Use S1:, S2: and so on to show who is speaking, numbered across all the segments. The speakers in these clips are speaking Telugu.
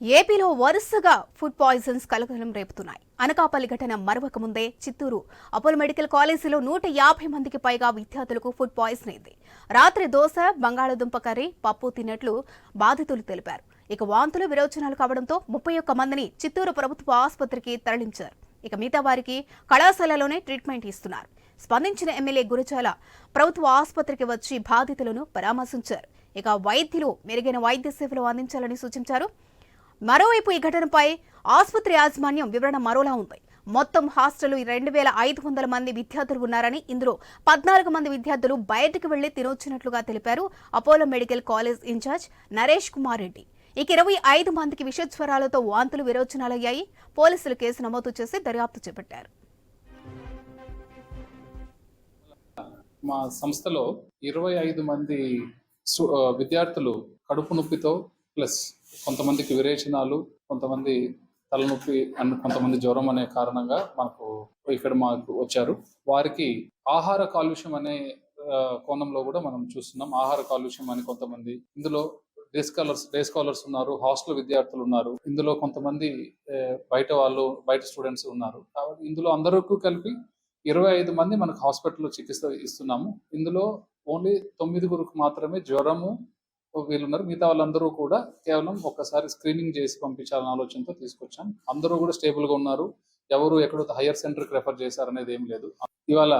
S1: ఏపీలో వరుసగా ఫుడ్ పాయిజన్స్ కలకలం రేపుతున్నాయి. అనకాపల్లి ఘటన మరవక ముందే చిత్తూరు అపోలో మెడికల్ కాలేజీలో నూట యాభై మందికి పైగా విద్యార్థులకు ఫుడ్ పాయిజన్ అయింది రాత్రి దోశ బంగాళాదుంప కర్రీ పప్పు తిన్నట్లు బాధితులు తెలిపారు. ఇక వాంతులు విరోచనాలు కావడంతో ముప్పై ఒక్క మందిని చిత్తూరు ప్రభుత్వ ఆసుపత్రికి తరలించారు. ఇక మిగతా వారికి కళాశాలలోనే ట్రీట్మెంట్ ఇస్తున్నారు. స్పందించిన ఎమ్మెల్యే గురజాల ప్రభుత్వ ఆసుపత్రికి వచ్చి బాధితులను పరామర్శించారు. ఇక వైద్యులు మెరుగైన వైద్య సేవలు అందించాలని సూచించారు. మరోవైపు ఈ ఘటనపై ఆసుపత్రి యాజమాన్యం వివరణ మరోలా ఉంది. మొత్తం హాస్టల్ రెండు వేల ఐదు వందల మంది విద్యార్థులు ఉన్నారని ఇందులో పద్నాలుగు మంది విద్యార్థులు బయటకు వెళ్ళి తినొచ్చినట్లుగా తెలిపారు Apollo medical college in charge Naresh Kumar Reddy. ఇక ఇరవై ఐదు మందికి విషజ్వరాలతో వాంతులు విరోచనాలయ్యాయి. పోలీసులు కేసు నమోదు చేసి దర్యాప్తు చేపట్టారు.
S2: మా సంస్థలో ఇరవై ఐదు మంది విద్యార్థులు కడుపు నొప్పితో ప్లస్ కొంతమందికి విరేచనాలు కొంతమంది తలనొప్పి అండ్ కొంతమంది జ్వరం అనే కారణంగా మనకు ఇక్కడ మాకు వచ్చారు. వారికి ఆహార కాలుష్యం అనే కోణంలో కూడా మనం చూస్తున్నాం. ఆహార కాలుష్యం అని కొంతమంది ఇందులో డే స్కాలర్స్ డే స్కాలర్స్ ఉన్నారు హాస్టల్ విద్యార్థులు ఉన్నారు. ఇందులో కొంతమంది బయట వాళ్ళు బయట స్టూడెంట్స్ ఉన్నారు. కాబట్టి ఇందులో అందరికీ కలిపి ఇరవై ఐదు మంది మనకు హాస్పిటల్లో చికిత్స ఇస్తున్నాము. ఇందులో ఓన్లీ తొమ్మిదిగురికి మాత్రమే జ్వరము వీళ్ళు ఉన్నారు మిగతా వాళ్ళందరూ కూడా కేవలం ఒక్కసారి స్క్రీనింగ్ చేసి పంపించాలనే ఆలోచనతో తీసుకొచ్చాం. అందరూ కూడా స్టేబుల్గా ఉన్నారు. ఎవరు ఎక్కడో హయ్యర్ సెంటర్కి రెఫర్ చేశారనేది ఏం లేదు. ఇవాళ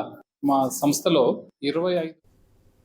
S2: మా సంస్థలో ఇరవై ఐదు